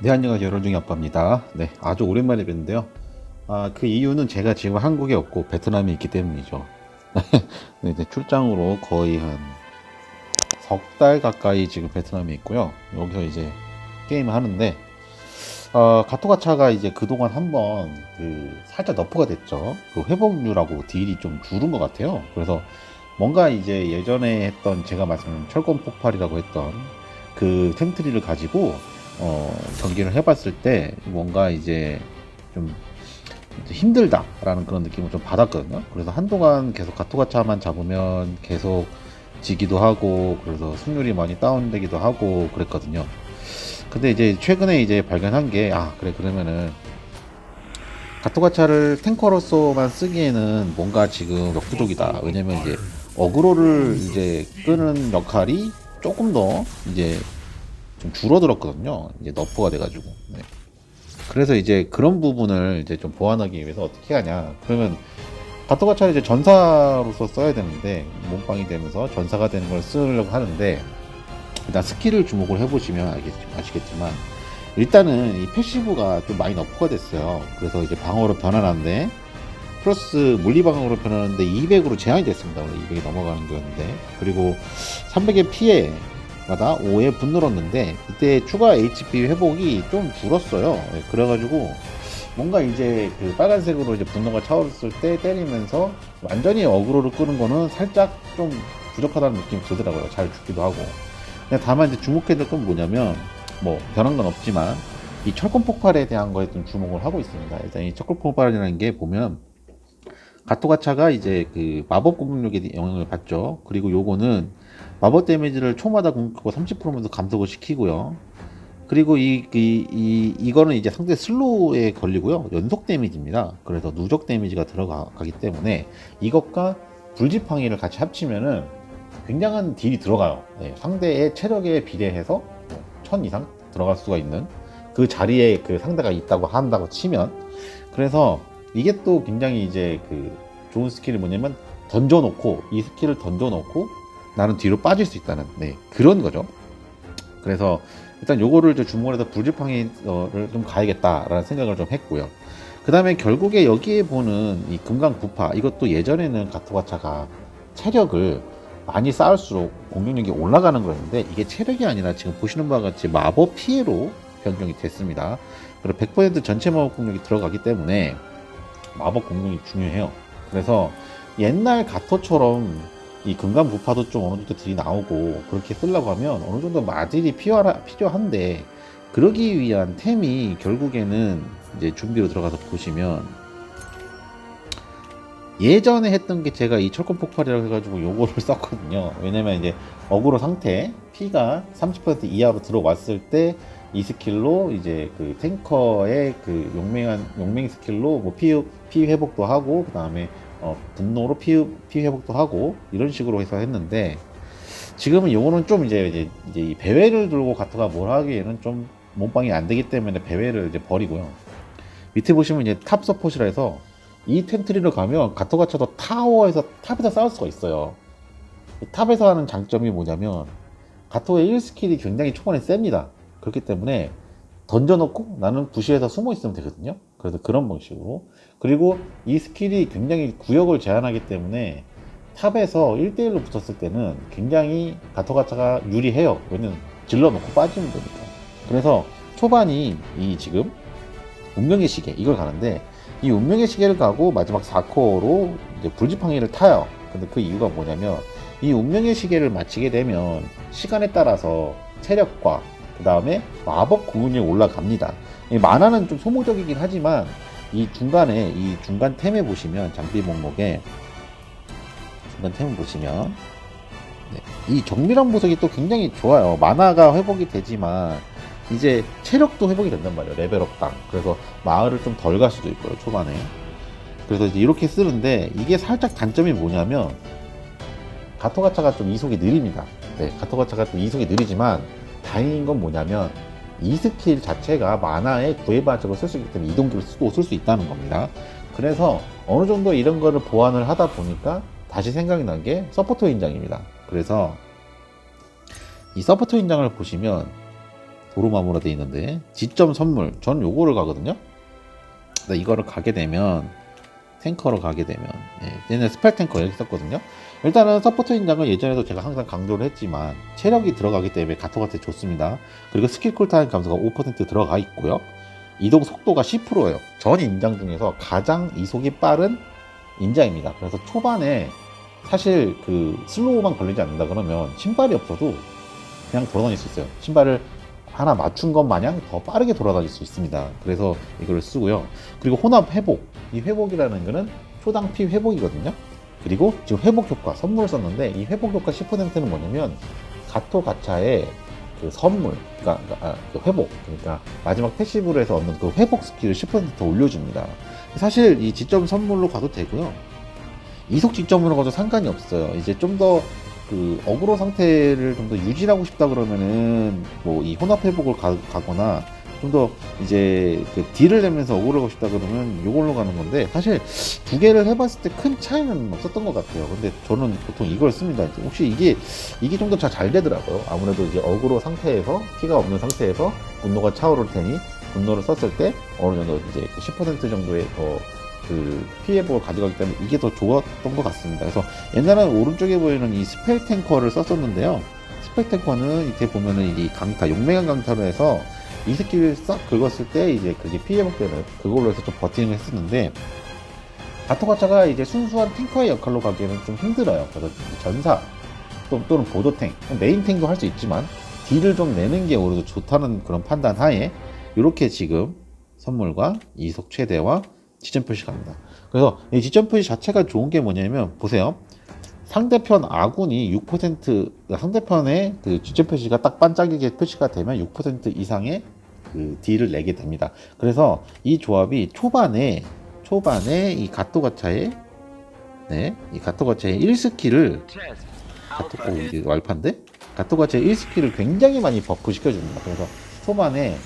네, 안녕하세요. 여론중의 아빠입니다. 네, 아주 오랜만에 뵙는데요. 아, 그 이유는 제가 지금 한국에 없고 베트남에 있기 때문이죠. 네, 이제 출장으로 거의 한 석 달 가까이 지금 베트남에 있고요. 여기서 이제 게임을 하는데, 어, 가토가차가 이제 그동안 한번 그 살짝 너프가 됐죠. 그 회복률하고 딜이 좀 줄은 것 같아요. 그래서 뭔가 이제 예전에 했던 제가 말씀드린 철권 폭발이라고 했던 그 템트리를 가지고 어, 경기를 해봤을 때 뭔가 이제 좀 힘들다라는 그런 느낌을 좀 받았거든요. 그래서 한동안 계속 가토가차만 잡으면 계속 지기도 하고 그래서 승률이 많이 다운되기도 하고 그랬거든요. 근데 이제 최근에 이제 발견한 게 아 그래 그러면은 가토가차를 탱커로서만 쓰기에는 뭔가 지금 역부족이다. 왜냐면 이제 어그로를 이제 끄는 역할이 조금 더 이제 좀 줄어들었거든요. 이제 너프가 돼가지고. 네. 그래서 이제 그런 부분을 이제 좀 보완하기 위해서 어떻게 하냐. 그러면 가토가차를 이제 전사로서 써야 되는데 몸빵이 되면서 전사가 되는 걸 쓰려고 하는데 일단 스킬을 주목을 해보시면 아시겠지만 일단은 이 패시브가 좀 많이 너프가 됐어요. 그래서 이제 방어로 변환하는데 플러스 물리 방어로 변하는데 200으로 제한이 됐습니다. 원래 200이 넘어가는 거였는데 그리고 300의 피해 마다 5에 분늘었는데 이때 추가 HP 회복이 좀 줄었어요. 예, 그래가지고 뭔가 이제 그 빨간색으로 이제 분노가 차오르을 때 때리면서 완전히 어그로를 끄는 거는 살짝 좀 부족하다는 느낌이 들더라고요. 잘 죽기도 하고. 다만 이제 주목해야 될 건 뭐냐면 뭐 변한 건 없지만 이 철권 폭발에 대한 거에 좀 주목을 하고 있습니다. 일단 이 철권 폭발이라는 게 보면 가토가차가 이제 그 마법 공격력에 영향을 받죠. 그리고 요거는 마법 데미지를 초마다 공격하고 30%면서 감속을 시키고요. 그리고 이, 이, 이, 이거는 이제 상대 슬로우에 걸리고요. 연속 데미지입니다. 그래서 누적 데미지가 들어가기 때문에 이것과 불지팡이를 같이 합치면은 굉장한 딜이 들어가요. 네, 상대의 체력에 비례해서 1000 이상 들어갈 수가 있는 그 자리에 그 상대가 있다고 한다고 치면 그래서 이게 또 굉장히 이제 그 좋은 스킬이 뭐냐면 던져놓고 이 스킬을 던져놓고 나는 뒤로 빠질 수 있다는 네, 그런 거죠. 그래서 일단 요거를 이제 주목을 해서 불지팡이를 좀 가야겠다라는 생각을 좀 했고요. 그 다음에 결국에 여기에 보는 이 금강 부파 이것도 예전에는 가토가차가 체력을 많이 쌓을수록 공격력이 올라가는 거였는데 이게 체력이 아니라 지금 보시는 바와 같이 마법 피해로 변경이 됐습니다. 그리고 100% 전체 마법 공격이 들어가기 때문에 마법 공격이 중요해요. 그래서 옛날 가토처럼 이 금강 부파도 좀 어느 정도 딜이 나오고 그렇게 쓰려고 하면 어느 정도 마딜이 필요하, 필요한데 그러기 위한 템이 결국에는 이제 준비로 들어가서 보시면 예전에 했던 게 제가 이 철권 폭발이라고 해가지고 요거를 썼거든요. 왜냐면 이제 어그로 상태 피가 30% 이하로 들어왔을 때 이 스킬로 이제 그 탱커의 그 용맹한 용맹 스킬로 뭐 피, 피 회복도 하고 그 다음에 어, 분노로 피, 피 회복도 하고 이런 식으로 해서 했는데 지금은 요거는 좀 이제 이제, 이제 이 배회를 들고 가트가 뭘 하기에는 좀 몸빵이 안 되기 때문에 배회를 이제 버리고요. 밑에 보시면 이제 탑 서폿이라 해서 이 텐트리를 가면 가토가차도 타워에서 탑에서 싸울 수가 있어요. 이 탑에서 하는 장점이 뭐냐면 가토의 1스킬이 굉장히 초반에 셉니다. 그렇기 때문에 던져놓고 나는 부시에서 숨어 있으면 되거든요. 그래서 그런 방식으로. 그리고 이 스킬이 굉장히 구역을 제한하기 때문에 탑에서 1대1로 붙었을 때는 굉장히 가토가차가 유리해요. 왜냐면 질러놓고 빠지면 되니까. 그래서 초반이 이 지금 운명의 시계 이걸 가는데 이 운명의 시계를 가고 마지막 4코어로 이제 불지팡이를 타요. 근데 그 이유가 뭐냐면 이 운명의 시계를 마치게 되면 시간에 따라서 체력과 그 다음에 마법 공격력이 올라갑니다. 이 만화는 좀 소모적이긴 하지만 이 중간에 이 중간 템에 보시면 장비 목록에 중간 템을 보시면 네, 이 정밀한 보석이 또 굉장히 좋아요. 만화가 회복이 되지만 이제 체력도 회복이 된단 말이에요. 레벨업당. 그래서 마을을 좀 덜 갈 수도 있고요. 초반에. 그래서 이제 이렇게 쓰는데 이게 살짝 단점이 뭐냐면 가토가차가 좀 이속이 느립니다. 네, 가토가차가 좀 이속이 느리지만 다행인 건 뭐냐면 이 스킬 자체가 만화에 구애반적으로 쓸 수 있기 때문에 이동기를 쓰고 쓸 수 있다는 겁니다. 그래서 어느 정도 이런 거를 보완을 하다 보니까 다시 생각이 난 게 서포터 인장입니다. 그래서 이 서포터 인장을 보시면 도로마무라 돼 있는데 지점 선물 전 요거를 가거든요 이거를 가게 되면 탱커로 가게 되면 예, 얘는 스펠 탱커 이렇게 썼거든요 일단은 서포터 인장은 예전에도 제가 항상 강조를 했지만 체력이 들어가기 때문에 가토가테 좋습니다 그리고 스킬 쿨타임 감소가 5% 들어가 있고요 이동 속도가 10%예요 전 인장 중에서 가장 이속이 빠른 인장입니다 그래서 초반에 사실 그 슬로우만 걸리지 않는다 그러면 신발이 없어도 그냥 돌아다닐 수 있어요. 신발을 하나 맞춘 것 마냥 더 빠르게 돌아다닐 수 있습니다. 그래서 이거를 쓰고요. 그리고 혼합 회복. 이 회복이라는 거는 초당 피 회복이거든요. 그리고 지금 회복 효과, 선물을 썼는데 이 회복 효과 10%는 뭐냐면 가토 가차의 그 선물, 그러니까, 그러니까 아, 그 회복, 그러니까 마지막 패시브로 해서 얻는 그 회복 스킬을 10%더 올려줍니다. 사실 이 지점 선물로 가도 되고요. 이속 지점으로 가도 상관이 없어요. 이제 좀 더 그 어그로 상태를 좀 더 유지하고 싶다 그러면은 뭐 이 혼합 회복을 가, 가거나 좀 더 이제 그 딜을 내면서 어그로가고 싶다 그러면 이걸로 가는 건데 사실 두 개를 해봤을 때 큰 차이는 없었던 것 같아요. 근데 저는 보통 이걸 씁니다. 혹시 이게 이게 좀 더잘 되더라고요. 아무래도 이제 어그로 상태에서 피가 없는 상태에서 분노가 차오를 테니 분노를 썼을 때 어느 정도 이제 그10% 정도의 더그 피해복을 가져가기 때문에 이게 더 좋았던 것 같습니다. 그래서 옛날에는 오른쪽에 보이는 이 스펠 탱커를 썼었는데요. 스펠 탱커는 이렇게 보면은 이 강타, 용맹한 강타로 해서 이 스킬을 싹 긁었을 때 이제 그게 피해복 때문에 그걸로 해서 좀 버티는 걸 했었는데 가토가차가 이제 순수한 탱커의 역할로 가기에는 좀 힘들어요. 그래서 전사 또, 또는 보조탱, 메인 탱도 할 수 있지만 딜을 좀 내는 게 오히려 좋다는 그런 판단 하에 이렇게 지금 선물과 이속 최대와 지점 표시 갑니다. 그래서 이 지점 표시 자체가 좋은 게 뭐냐면 보세요. 상대편 아군이 6% 그러니까 상대편의 그 지점 표시가 딱 반짝이게 표시가 되면 6% 이상의 그 딜을 내게 됩니다. 그래서 이 조합이 초반에 초반에 이 가토가차의 네, 이 가토가차의 1스킬을 가토 오, 이게 왈판데 가토가차의 1스킬을 굉장히 많이 버프 시켜줍니다. 그래서 초반에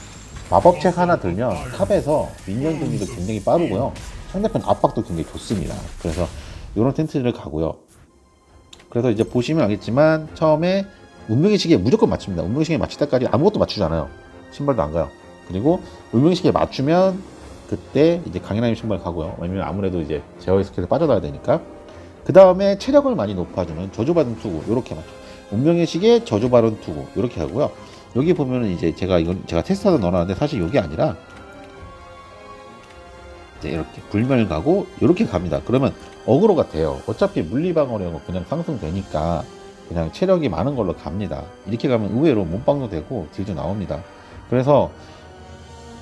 마법책 하나 들면 탑에서 미니언 등기도 굉장히 빠르고요. 상대편 압박도 굉장히 좋습니다. 그래서 이런 텐트를 가고요. 그래서 이제 보시면 알겠지만 처음에 운명의 시계에 무조건 맞춥니다. 운명의 시계에 맞출 때까지 아무것도 맞추지 않아요. 신발도 안 가요. 그리고 운명의 시계에 맞추면 그때 이제 강인하님 신발 가고요. 왜냐면 아무래도 이제 제어의 스킬에 빠져나야 되니까. 그 다음에 체력을 많이 높아주는 저주받은 투구 이렇게 맞죠. 운명의 시계 저주받은 투구 이렇게 하고요. 여기 보면은 이제 제가 이건 제가 테스트하다 넣어놨는데 사실 이게 아니라 이제 이렇게 불멸 가고 이렇게 갑니다. 그러면 어그로가 돼요. 어차피 물리방어력은 그냥 상승되니까 그냥 체력이 많은 걸로 갑니다. 이렇게 가면 의외로 몸빵도 되고 딜도 나옵니다. 그래서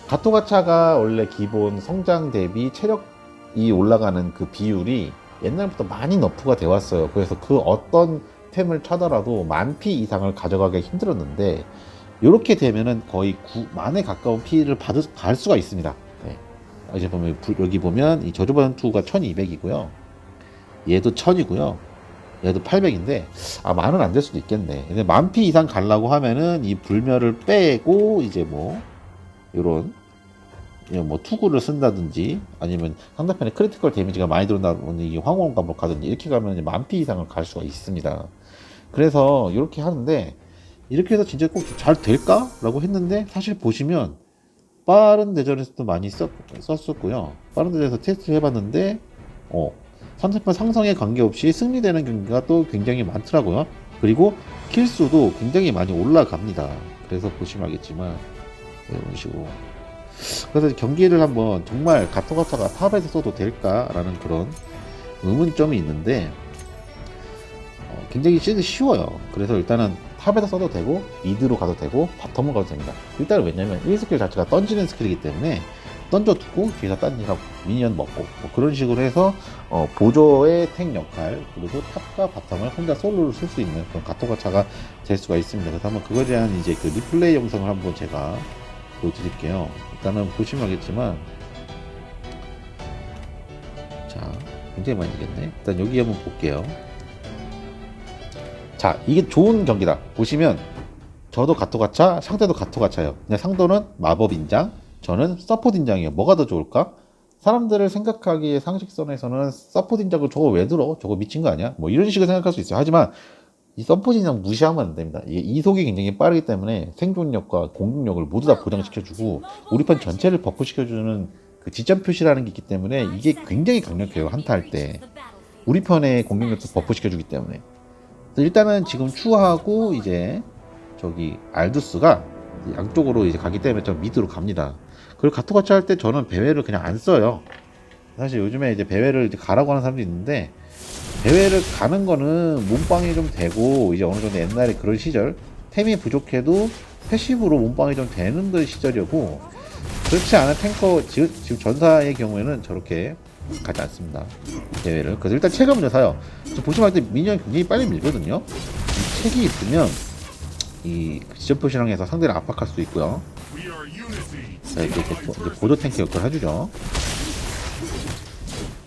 가토가차가 원래 기본 성장 대비 체력이 올라가는 그 비율이 옛날부터 많이 너프가 되어 왔어요. 그래서 그 어떤 템을 차더라도 만 피 이상을 가져가기 힘들었는데 이렇게 되면은 거의 9만에 가까운 피를 받을 갈 수가 있습니다. 네. 이제 보면 불- 여기 보면 이 저주받은 투가 1200이고요. 얘도 1000이고요. 얘도 800인데 아 만은 안 될 수도 있겠네. 근데 만피 이상 가려고 하면은 이 불멸을 빼고 이제 뭐 요런 뭐 투구를 쓴다든지 아니면 상대편의 크리티컬 데미지가 많이 들어온다든지 이 황혼 감옥 가든지 이렇게 가면 만피 이상을 갈 수가 있습니다. 그래서 이렇게 하는데 이렇게 해서 진짜 꼭 잘 될까라고 했는데 사실 보시면 빠른 대전에서도 많이 썼, 썼었고요. 빠른 대전에서 테스트를 해봤는데 어 상대편 상성에 관계없이 승리되는 경기가 또 굉장히 많더라고요. 그리고 킬수도 굉장히 많이 올라갑니다. 그래서 보시면 알겠지만 네, 이런 식으로 그래서 경기를 한번 정말 가토가타가 탑에서 써도 될까라는 그런 의문점이 있는데 어, 굉장히 쉬워요. 그래서 일단은 탑에서 써도 되고 미드로 가도 되고 바텀으로 가도 됩니다. 일단은 왜냐면 1스킬 자체가 던지는 스킬이기 때문에 던져두고 뒤에서 딴지하고 미니언 먹고 뭐 그런 식으로 해서 어, 보조의 탱 역할 그리고 탑과 바텀을 혼자 솔로로 쓸 수 있는 그런 가토가차가 될 수가 있습니다. 그래서 한번 그거에 대한 이제 그 리플레이 영상을 한번 제가 보여드릴게요. 일단은 보시면 알겠지만 자 굉장히 많이 이겼네. 일단 여기 한번 볼게요. 자 이게 좋은 경기다. 보시면 저도 가토가차, 상대도 가토가차예요. 근데 상도는 마법 인장, 저는 서포트 인장이에요. 뭐가 더 좋을까? 사람들을 생각하기에 상식선에서는 서포트 인장을 저거 왜 들어? 저거 미친 거 아니야? 뭐 이런 식으로 생각할 수 있어요. 하지만 이 서포진이랑 무시하면 안 됩니다. 이게 이속이 굉장히 빠르기 때문에 생존력과 공격력을 모두 다 보장시켜주고 우리 편 전체를 버프시켜주는 그 지점 표시라는 게 있기 때문에 이게 굉장히 강력해요 한타 할 때 우리 편의 공격력도 버프시켜주기 때문에 일단은 지금 추하고 이제 저기 알두스가 양쪽으로 이제 가기 때문에 저 미드로 갑니다. 그리고 가토가치 할 때 저는 배회를 그냥 안 써요. 사실 요즘에 이제 배회를 이제 가라고 하는 사람도 있는데 대회를 가는 거는 몸빵이 좀 되고 이제 어느 정도 옛날에 그런 시절 템이 부족해도 패시브로 몸빵이 좀 되는 그 시절이었고 그렇지 않은 탱커 지금 전사의 경우에는 저렇게 가지 않습니다 대회를 그래서 일단 책을 먼저 사요 보시면 할때 미니언 굉장히 빨리 밀거든요 이 책이 있으면 이 지점 표시랑 해서 상대를 압박할 수 있고요 자 보- 이제 보조 탱크 역할을 해주죠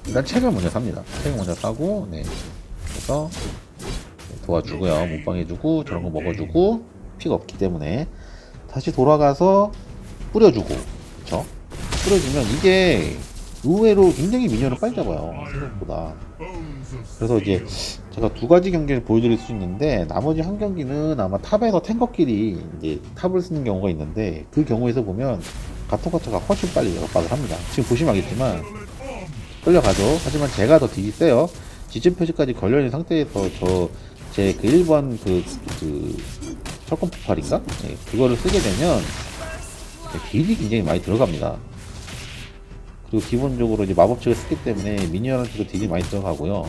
일단 책을 먼저 삽니다. 책을 먼저 사고, 네. 그래서 도와주고요. 몸빵해주고, 저런 거 먹어주고, 피가 없기 때문에 다시 돌아가서 뿌려주고, 그쵸? 뿌려주면 이게 의외로 굉장히 미니언을 빨리 잡아요. 생각보다. 그래서 이제 제가 두 가지 경기를 보여드릴 수 있는데 나머지 한 경기는 아마 탑에서 탱커끼리 이제 탑을 쓰는 경우가 있는데 그 경우에서 보면 가토가차가 훨씬 빨리 역박을 합니다. 지금 보시면 알겠지만 끌려가죠. 하지만 제가 더 딜이 세요. 지진 표시까지 걸려있는 상태에서 저 제 그 1번 그, 그, 철권 폭발인가? 네, 그거를 쓰게 되면 딜이 굉장히 많이 들어갑니다. 그리고 기본적으로 이제 마법책을 쓰기 때문에 미니언한테도 딜이 많이 들어가고요.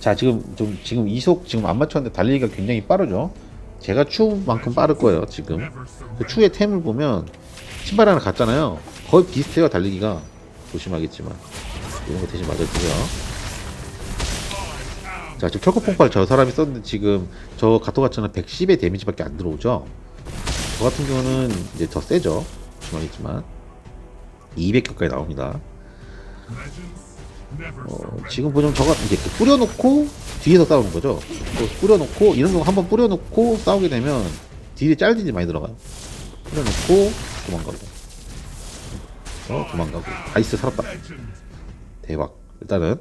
자, 지금 좀 지금 이속 지금 안 맞췄는데 달리기가 굉장히 빠르죠. 제가 추만큼 빠를 거예요, 지금. 그 추의 템을 보면 신발 하나 갔잖아요. 거의 비슷해요, 달리기가. 조심하겠지만 이런 거 대신 맞아주고요. 자 지금 철거 폭발 저 사람이 썼는데 지금 저 가토가처는 110의 데미지밖에 안 들어오죠. 저 같은 경우는 이제 더 세죠. 조심하겠지만 200 가까이 나옵니다. 어, 지금 보면 저가 이제 그 뿌려놓고 뒤에서 싸우는 거죠. 또 뿌려놓고 이런 거 한번 뿌려놓고 싸우게 되면 딜이 짧든지 많이 들어가요. 뿌려놓고 도망가고. 어 도망가고 아이스 살았다 대박 일단은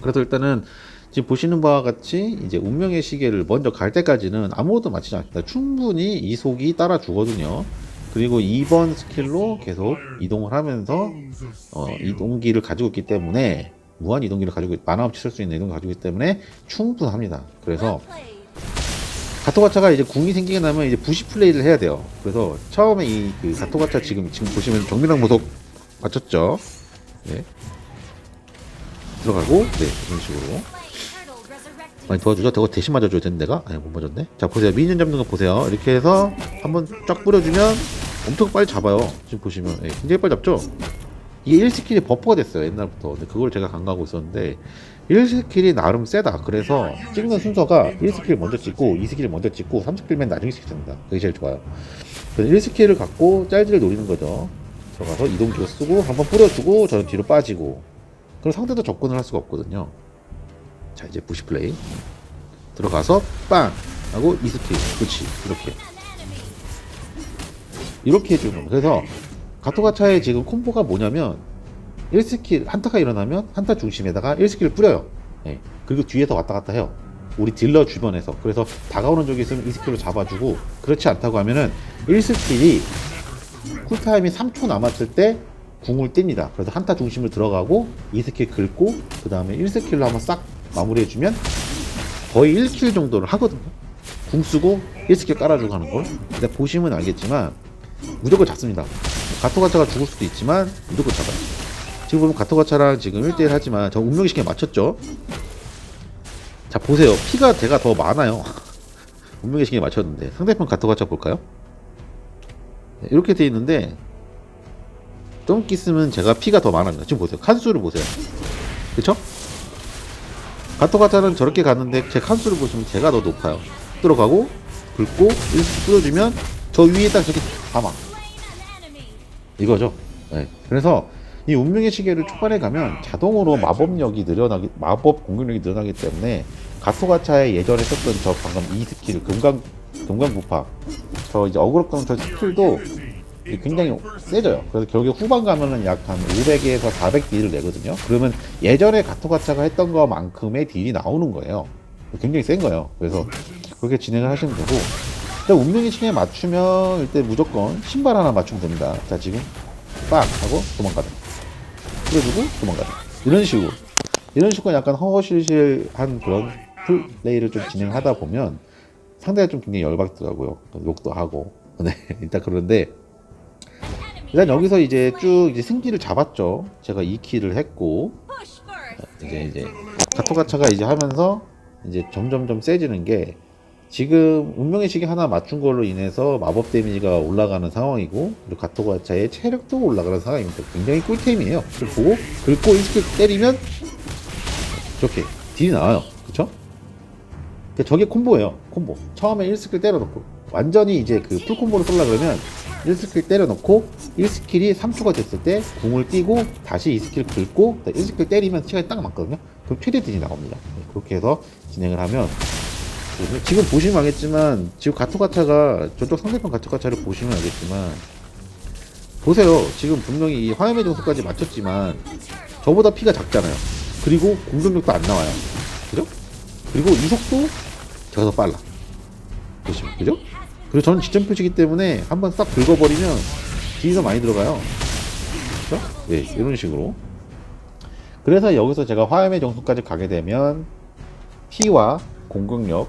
그래서 일단은 지금 보시는 바와 같이 이제 운명의 시계를 먼저 갈 때까지는 아무것도 맞히지 않습니다 충분히 이속이 따라 주거든요 그리고 2번 스킬로 계속 이동을 하면서 어, 이동기를 가지고 있기 때문에 무한 이동기를 가지고 있- 만화 없이 쓸 수 있는 이동을 가지고 있기 때문에 충분합니다 그래서 가토가차가 이제 궁이 생기게 나면 이제 부시 플레이를 해야 돼요. 그래서 처음에 이 그 가토가차 지금 지금 보시면 정밀랑 보석 맞췄죠? 네. 들어가고 네 이런 식으로 많이 도와주죠. 저거 대신 맞아줘야 되는 데가 아니 못 맞았네. 자 보세요 미니언 잡는 거 보세요. 이렇게 해서 한번 쫙 뿌려주면 엄청 빨리 잡아요. 지금 보시면 네, 굉장히 빨리 잡죠. 이게 1스킬이 버퍼가 됐어요 옛날부터. 근데 그걸 제가 강구하고 있었는데 1스킬이 나름 세다. 그래서 찍는 순서가 1스킬 먼저 찍고 2스킬 먼저 찍고 3스킬 맨 나중에 찍습니다. 그게 제일 좋아요. 그래서 1스킬을 갖고 짤지를 노리는 거죠. 들어가서 이동기로 쓰고 한번 뿌려주고 저는 뒤로 빠지고 그럼 상대도 접근을 할 수가 없거든요. 자 이제 부시 플레이 들어가서 빵 하고 2스킬 그렇지 이렇게 이렇게 해주는 거예요. 그래서 가토가차의 지금 콤보가 뭐냐면 1스킬 한타가 일어나면 한타 중심에다가 1스킬을 뿌려요. 예. 그리고 뒤에서 왔다 갔다 해요. 우리 딜러 주변에서. 그래서 다가오는 쪽에 있으면 2스킬로 잡아주고 그렇지 않다고 하면은 1스킬이 쿨타임이 3초 남았을 때 궁을 띱니다. 그래서 한타 중심을 들어가고 2스킬 긁고 그 다음에 1스킬로 한번 싹 마무리해주면 거의 1킬 정도를 하거든요. 궁 쓰고 1스킬 깔아주고 하는 걸. 근데 보시면 알겠지만 무조건 잡습니다. 가토가차가 죽을 수도 있지만 무조건 잡아요. 지금 보면 가토가차랑 지금 1대1 하지만 저 운명의 시계 맞췄죠? 자 보세요. 피가 제가 더 많아요. 운명의 시계 맞췄는데 상대편 가토가차 볼까요? 네, 이렇게 돼 있는데 점기 쓰면 제가 피가 더 많습니다. 지금 보세요. 칸수를 보세요. 그쵸? 가토가차는 저렇게 갔는데 제 칸수를 보시면 제가 더 높아요. 들어가고 긁고 이렇게 뿌려주면 저 위에 딱 저렇게 가마 이거죠. 네. 그래서 이 운명의 시계를 초반에 가면 자동으로 마법력이 늘어나기 마법 공격력이 늘어나기 때문에 가토가차의 예전에 썼던 저 방금 이 스킬 금강 금강부파 저 이제 어그로 끄는 저 스킬도 굉장히 세져요. 그래서 결국 후반 가면은 약 한 500에서 400 딜을 내거든요. 그러면 예전에 가토가차가 했던 것만큼의 딜이 나오는 거예요. 굉장히 센 거예요. 그래서 그렇게 진행을 하시면 되고 일단 운명의 시계에 맞추면 일단 무조건 신발 하나 맞추면 됩니다. 자 지금 빡 하고 도망가다. 풀어주고 도망가다. 이런 식으로 이런 식으로 약간 허허실실한 그런 플레이를 좀 진행하다 보면 상대가 좀 굉장히 열받더라고요. 욕도 하고. 네, 일단 그런데 일단 여기서 이제 쭉 이제 승기를 잡았죠. 제가 2킬을 했고 이제 이제 가토가차가 이제 하면서 이제 점점점 세지는 게 지금 운명의 시계 하나 맞춘 걸로 인해서 마법 데미지가 올라가는 상황이고 그리고 가토가차의 체력도 올라가는 상황입니다. 굉장히 꿀템이에요. 그걸 보고 긁고 1스킬 때리면 이렇게 딜이 나와요. 그쵸? 그러니까 저게 콤보예요. 콤보. 처음에 1스킬 때려놓고 완전히 이제 그 풀콤보를 쏠라 그러면 1스킬 때려놓고 1스킬이 3초가 됐을 때 궁을 띄고 다시 2스킬 긁고 1스킬 때리면 시간이 딱 맞거든요. 그럼 최대 딜이 나옵니다. 네, 그렇게 해서 진행을 하면 지금 보시면 알겠지만 지금 가토가차가 저쪽 상대편 가토가차를 보시면 알겠지만 보세요. 지금 분명히 이 화염의 정수까지 맞췄지만 저보다 피가 작잖아요. 그리고 공격력도 안 나와요. 그죠? 그리고 이속도 제가 더 빨라. 그죠? 그죠? 그리고 저는 지점 표시기 때문에 한번 싹 긁어버리면 더 많이 들어가요. 그죠? 네, 이런 식으로. 그래서 여기서 제가 화염의 정수까지 가게 되면 피와 공격력,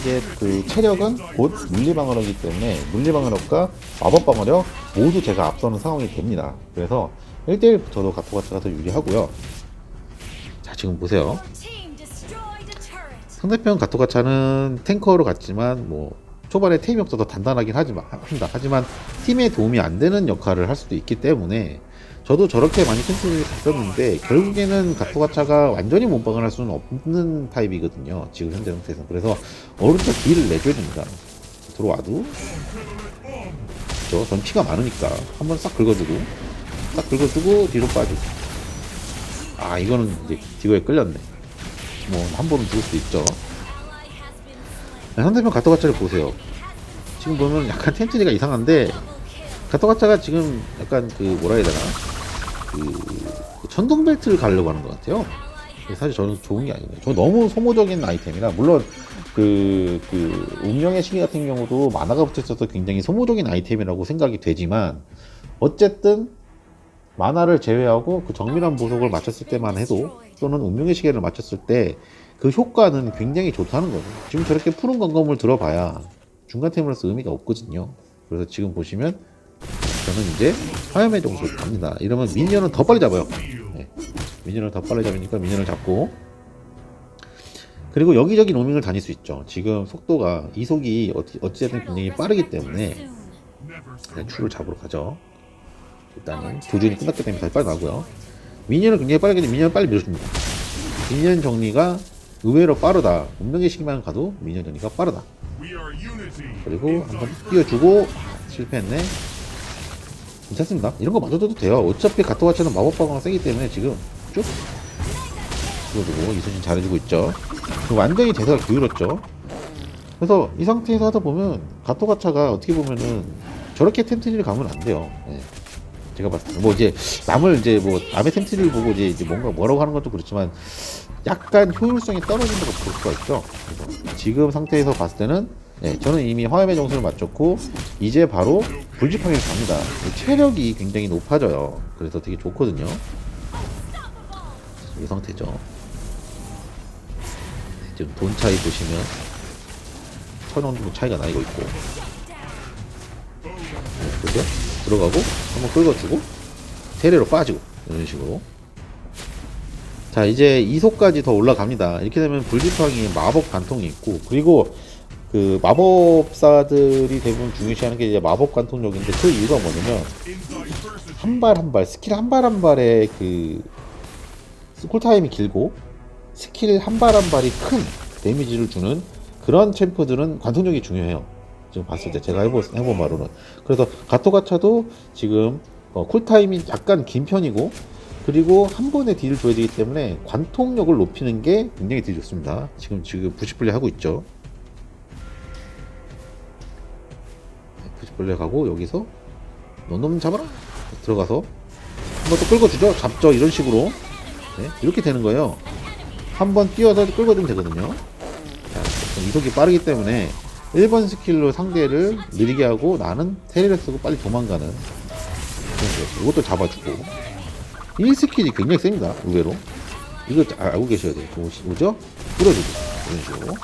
이제 그 체력은 곧 물리방어력이기 때문에 물리방어력과 마법방어력 모두 제가 앞서는 상황이 됩니다. 그래서 1대1 저도 가토가차가 더 유리하고요. 자, 지금 보세요. 상대편 가토가차는 탱커로 갔지만 뭐 초반에 템이 없어서 단단하긴 하지만 합니다. 하지만 팀에 도움이 안 되는 역할을 할 수도 있기 때문에 저도 저렇게 많이 템플을 갔었는데 결국에는 가토가차가 완전히 몸빵을 할 수는 없는 타입이거든요. 지금 현재 상태에서 그래서 오른쪽 딜을 내줘야 됩니다. 들어와도 저전 피가 많으니까 한번 싹 긁어주고 싹 긁어주고 뒤로 빠지고 아 이거는 이제 디거에 끌렸네. 뭐 한 번은 죽을 수 있죠. 네, 상대편 가토가차를 보세요. 지금 보면 약간 텐트리가 이상한데 가토가차가 지금 약간 그 뭐라 해야 되나 그 천둥 벨트를 가려고 하는 것 같아요. 사실 저는 좋은 게 아니에요. 저 너무 소모적인 아이템이라 물론 그, 그 운명의 시기 같은 경우도 만화가 붙어 있어서 굉장히 소모적인 아이템이라고 생각이 되지만 어쨌든 만화를 제외하고 그 정밀한 보석을 맞췄을 때만 해도 또는 운명의 시계를 맞췄을 때 그 효과는 굉장히 좋다는 거죠. 지금 저렇게 푸른 건검을 들어봐야 중간템으로서 의미가 없거든요. 그래서 지금 보시면 저는 이제 화염의 정수를 갑니다. 이러면 미니언은 더 빨리 잡아요. 네. 미니언을 더 빨리 잡으니까 미니언을 잡고 그리고 여기저기 로밍을 다닐 수 있죠. 지금 속도가 이속이 어찌- 어찌됐든 굉장히 빠르기 때문에 그냥 추를 잡으러 가죠. 일단은 조준이 끝났기 때문에 다시 빨리 나고요. 미니언을 굉장히 빠르게 하면 미니언을 빨리 밀어줍니다. 미니언 정리가 의외로 빠르다. 운명의 시기만 가도 미니언 정리가 빠르다. 그리고 한번 아, 실패했네. 괜찮습니다. 이런 거 맞아도 돼요. 어차피 가토가차는 마법 방어가 세기 때문에 지금 쭉 띄워주고 이순신 잘해주고 있죠. 그리고 완전히 대사가 기울었죠. 그래서 이 상태에서 하다 보면 가토가차가 어떻게 보면은 저렇게 템트리를 가면 안 돼요. 예. 제가 봤을 때 뭐 이제 남을 이제 뭐 남의 템트리를 보고 이제, 이제 뭔가 뭐라고 하는 것도 그렇지만 약간 효율성이 떨어진다고 볼 수가 있죠. 지금 상태에서 봤을 때는 예, 저는 이미 화염의 정수를 맞췄고 이제 바로 불지팡이를 갑니다. 체력이 굉장히 높아져요. 그래서 되게 좋거든요. 이 상태죠. 지금 돈 차이 보시면 천 원 정도 차이가 나고 있고 네, 그죠? 들어가고 한번 긁어주고 세례로 빠지고 이런 식으로 자 이제 이속까지 더 올라갑니다 이렇게 되면 불지팡이 마법 관통이 있고 그리고 그 마법사들이 대부분 중요시하는 게 이제 마법 관통력인데 그 이유가 뭐냐면 한 발 한 발 스킬 한 발 한 발의 그 쿨타임이 길고 스킬 한 발 한 발이 큰 데미지를 주는 그런 챔프들은 관통력이 중요해요. 지금 봤을 때 제가 해본, 해본 바로는 그래서 가토가차도 지금 어, 쿨타임이 약간 긴 편이고 그리고 한 번에 딜을 줘야 되기 때문에 관통력을 높이는 게 굉장히 딜 좋습니다. 지금 지금 부시플레이 하고 있죠. 네, 부시플레이 가고 여기서 너놈 잡아라 들어가서 한번 또 끌어주죠. 잡죠. 이런 식으로 네, 이렇게 되는 거예요. 한 번 뛰어서 끌어주면 되거든요. 이속이 빠르기 때문에 1번 스킬로 상대를 느리게 하고 나는 테리를 쓰고 빨리 도망가는 이것도 잡아주고 이 스킬이 굉장히 셉니다 의외로 이거 잘 알고 계셔야 돼요 보죠? 뿌려주고 이런 식으로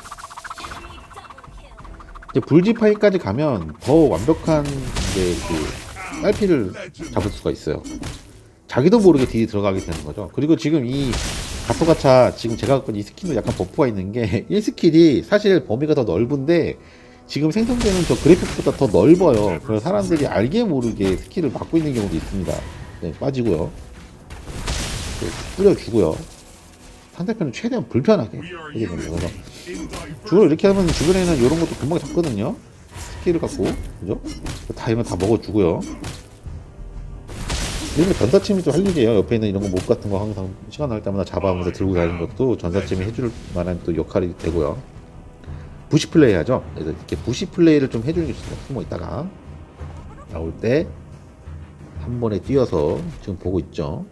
이제 불지파이까지 가면 더 완벽한 이제 그 딸피를 잡을 수가 있어요 자기도 모르게 딜이 들어가게 되는 거죠 그리고 지금 이 가토가차 지금 제가 갖고 있는 이 스킬도 약간 버프가 있는 게 1스킬이 사실 범위가 더 넓은데 지금 생성되는 저 그래픽보다 더 넓어요. 그래서 사람들이 알게 모르게 스킬을 막고 있는 경우도 있습니다. 네, 빠지고요. 네, 뿌려주고요. 상대편은 최대한 불편하게 하게 됩니다. 그래서 주로 이렇게 하면 주변에는 이런 것도 금방 잡거든요. 스킬을 갖고 그죠? 다 이면 다 먹어주고요. 이런 전사침이 좀 할 일이에요. 옆에 있는 이런 거 목 같은 거 항상 시간 날 때마다 잡아오면서 들고 다니는 것도 전사침이 해줄 만한 또 역할이 되고요. 부시 플레이 하죠. 그래서 이렇게 부시 플레이를 좀 해주는 게 좋습니다. 숨어 있다가 나올 때 한 번에 뛰어서 지금 보고 있죠.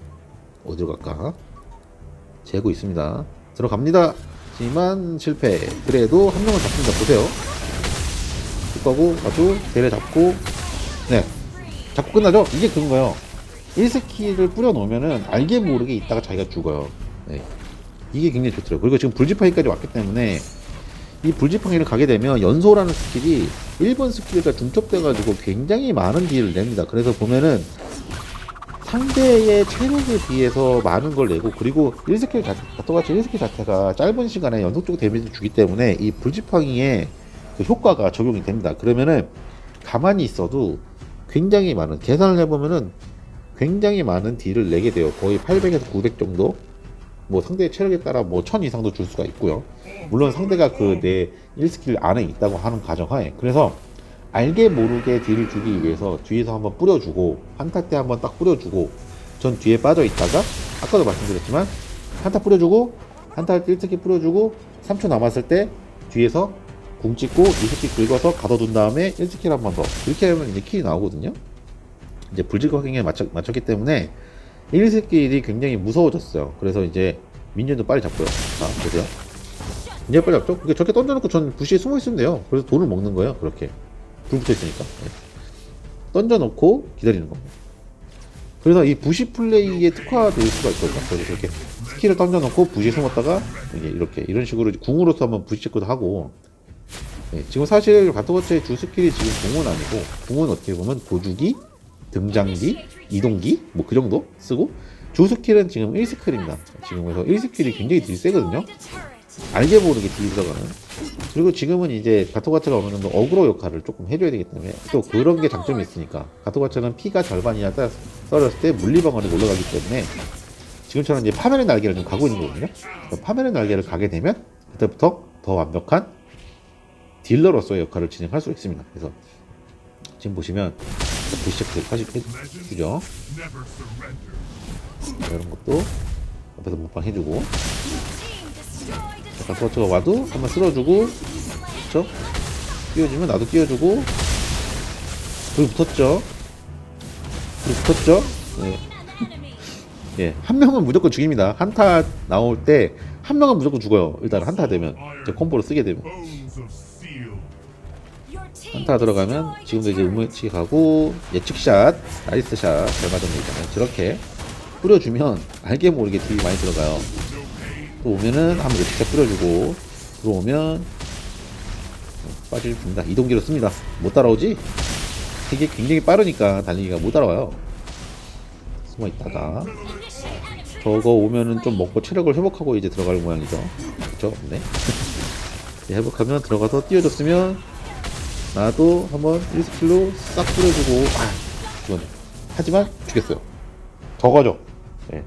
어디로 갈까? 재고 있습니다. 들어갑니다. 하지만 실패. 그래도 한 명을 잡습니다. 보세요. 쭉 가고 가도 대를 잡고 네 잡고 끝나죠? 이게 그런 거예요. 1스킬을 뿌려놓으면은 알게 모르게 있다가 자기가 죽어요. 네. 이게 굉장히 좋더라고요. 그리고 지금 불지팡이까지 왔기 때문에 이 불지팡이를 가게 되면 연소라는 스킬이 1번 스킬과 중첩돼가지고 굉장히 많은 딜을 냅니다. 그래서 보면은 상대의 체력에 비해서 많은 걸 내고 그리고 1스킬 자체, 똑같이 1스킬 자체가 짧은 시간에 연속적으로 데미지를 주기 때문에 이 불지팡이의 그 효과가 적용이 됩니다. 그러면은 가만히 있어도 굉장히 많은 계산을 해보면은 굉장히 많은 딜을 내게 돼요. 거의 800에서 900 정도. 뭐 상대의 체력에 따라 뭐 1000 이상도 줄 수가 있고요. 물론 상대가 그 내 1스킬 안에 있다고 하는 가정하에. 그래서 알게 모르게 딜을 주기 위해서 뒤에서 한번 뿌려주고 한타 때 한번 딱 뿌려주고 전 뒤에 빠져 있다가 아까도 말씀드렸지만 한타 뿌려주고 한타 할때 1스킬 뿌려주고 3초 남았을 때 뒤에서 궁 찍고 2스킬 긁어서 가둬둔 다음에 1스킬 한번 더. 이렇게 하면 이제 킬이 나오거든요. 이제 불질 확인에 맞췄, 맞췄기 때문에 1스킬이 굉장히 무서워졌어요. 그래서 이제 민현도 빨리 잡고요. 자, 보세요. 이제 빨리 잡죠? 그게 저렇게 던져놓고 전 부시에 숨어 있으면 돼요. 그래서 돈을 먹는 거예요. 그렇게. 불 붙어 있으니까. 네. 던져놓고 기다리는 겁니다. 그래서 이 부시 플레이에 특화될 수가 있거든요. 그래서 이렇게 스킬을 던져놓고 부시에 숨었다가 이렇게 이런 식으로 궁으로서 한번 부시 체크도 하고 네, 지금 사실 가토거체의 주 스킬이 지금 궁은 아니고 궁은 어떻게 보면 도주기, 등장기, 이동기 뭐 그 정도 쓰고 주 스킬은 지금 1스킬입니다. 지금 그래서 1스킬이 굉장히 딜 세거든요. 알게 모르게 딜 들어가는. 그리고 지금은 이제 가토가차가 어느 정도 어그로 역할을 조금 해줘야 되기 때문에 또 그런 게 장점이 있으니까 가토가차는 피가 절반이나 따- 떨어졌을 때 물리방어력이 올라가기 때문에 지금처럼 이제 파멸의 날개를 좀 가고 있는 거거든요. 파멸의 날개를 가게 되면 그때부터 더 완벽한 딜러로서의 역할을 진행할 수 있습니다. 그래서 지금 보시면 부시체크 사실 해주죠. 이런 것도 옆에서 못방 해주고 토마토가 와도 한번 쓸어주고 그쵸? 띄워주면 나도 띄워주고 불 붙었죠? 불 붙었죠? 네. 예, 한 명은 무조건 죽입니다. 한타 나올 때 한 명은 무조건 죽어요. 일단 한타 되면 이제 콤보를 쓰게 되면 한타 들어가면 지금도 이제 우무치 가고 예측샷 나이스 샷 잘 맞았네요. 저렇게 뿌려주면 알게 모르게 딜이 많이 들어가요. 또 오면은 한번 예측샷 뿌려주고 들어오면 빠질 줍니다. 이동기로 씁니다. 못 따라오지? 이게 굉장히 빠르니까 달리기가 못 따라와요. 숨어 있다가 저거 오면은 좀 먹고 체력을 회복하고 이제 들어갈 모양이죠. 그렇죠? 네. 네, 회복하면 들어가서 띄워줬으면 나도 한번 1스킬로 싹 뿌려주고 아 죽었네. 하지만 죽였어요. 저거죠. 네.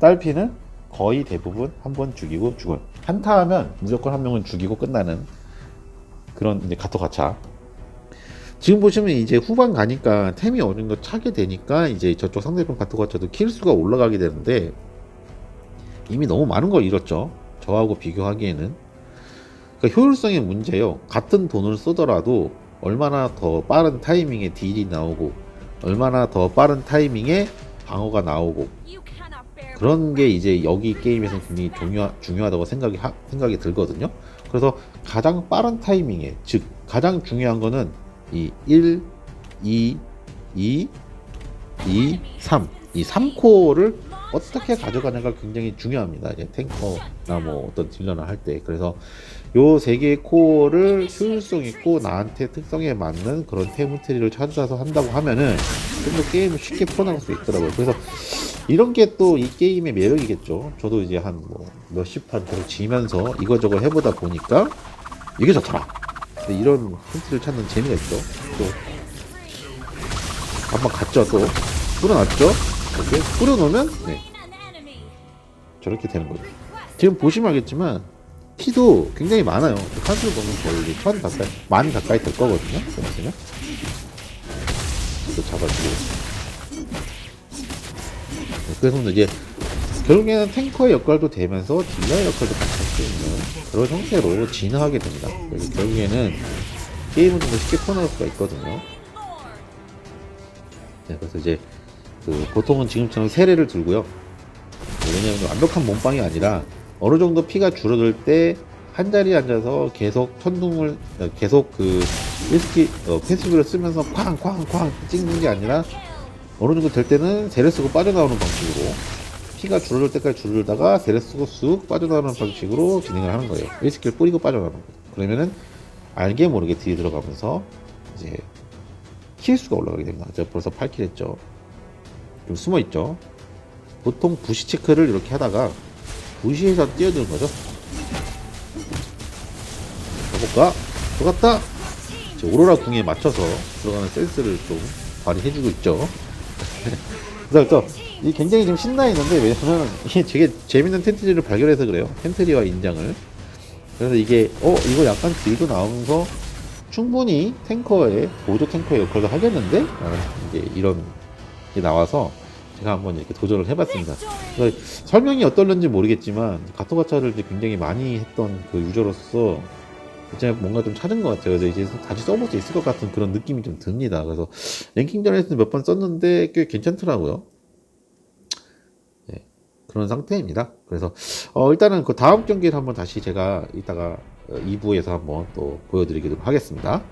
딸피는 거의 대부분 한 번 죽이고 죽어요. 한타 하면 무조건 한 명은 죽이고 끝나는 그런 이제 가토 가차. 지금 보시면 이제 후반 가니까 템이 어느 정도 차게 되니까 이제 저쪽 상대편 가토 가차도 킬수가 올라가게 되는데 이미 너무 많은 걸 잃었죠. 저하고 비교하기에는. 그러니까 효율성의 문제요. 같은 돈을 쓰더라도 얼마나 더 빠른 타이밍에 딜이 나오고 얼마나 더 빠른 타이밍에 방어가 나오고 그런 게 이제 여기 게임에서 굉장히 중요, 중요하다고 생각이 하- 생각이 들거든요. 그래서 가장 빠른 타이밍에 즉 가장 중요한 거는 이 1, 2, 2, 2, 3. 이 3코어를 어떻게 가져가냐가 굉장히 중요합니다. 이제 탱커나 뭐 어떤 딜러나 할 때. 그래서 요 세 개의 코어를 효율성 있고 나한테 특성에 맞는 그런 테무 트리를 찾아서 한다고 하면은 좀 더 게임을 쉽게 풀어나갈 수 있더라고요. 그래서 이런 게 또 이 게임의 매력이겠죠. 저도 이제 한 뭐 몇십 판 계속 지면서 이거저거 해보다 보니까 이게 좋더라. 이런 힌트를 찾는 재미가 있죠. 또 한번 갔죠 또. 뿌려놨죠? 이렇게 뿌려놓으면 네. 저렇게 되는 거죠. 지금 보시면 알겠지만 키도 굉장히 많아요. 칸수를 보면 거의 천 가까이 만 가까이 될 거거든요 보시면. 또 잡아주고. 네, 그래서 이제 결국에는 탱커의 역할도 되면서 딜러의 역할도 같이 할 수 있는 그런 형태로 진화하게 됩니다 그래서 결국에는 게임을 좀 더 쉽게 풀어나갈 수가 있거든요 네, 그래서 이제 그 보통은 지금처럼 세례를 들고요. 왜냐하면 완벽한 몸빵이 아니라 어느 정도 피가 줄어들 때 한 자리에 앉아서 계속 천둥을 어, 계속 그 위스키 어, 패시브를 쓰면서 쾅쾅쾅 찍는 게 아니라 어느 정도 될 때는 세례 쓰고 빠져나오는 방식으로 피가 줄어들 때까지 줄어들다가 세례 쓰고 쑥 빠져나오는 방식으로 진행을 하는 거예요. 위스키를 뿌리고 빠져나오는 거예요. 그러면은 알게 모르게 뒤에 들어가면서 이제 킬수가 올라가게 됩니다. 제가 벌써 8킬 했죠. 좀 숨어 있죠. 보통 부시 체크를 이렇게 하다가 부시에서 뛰어드는 거죠. 가볼까? 들어갔다! 오로라 궁에 맞춰서 들어가는 센스를 좀 발휘해주고 있죠. 그래서 이 굉장히 좀 신나 있는데 왜냐면 이게 되게 재밌는 텐트리를 발견해서 그래요. 텐트리와 인장을. 그래서 이게 어 이거 약간 딜도 나오면서 충분히 탱커의 보조 탱커의 역할을 하겠는데 이제 이런 게 나와서 제가 한번 이렇게 도전을 해봤습니다. 설명이 어떨는지 모르겠지만 가토가차를 굉장히 많이 했던 그 유저로서 이제 뭔가 좀 찾은 것 같아요. 그래서 이제 다시 써볼 수 있을 것 같은 그런 느낌이 좀 듭니다. 그래서 랭킹전에서 몇 번 썼는데 꽤 괜찮더라고요. 네, 그런 상태입니다. 그래서 어, 일단은 그 다음 경기를 한번 다시 제가 이따가 2부에서 한번 또 보여드리도록 하겠습니다.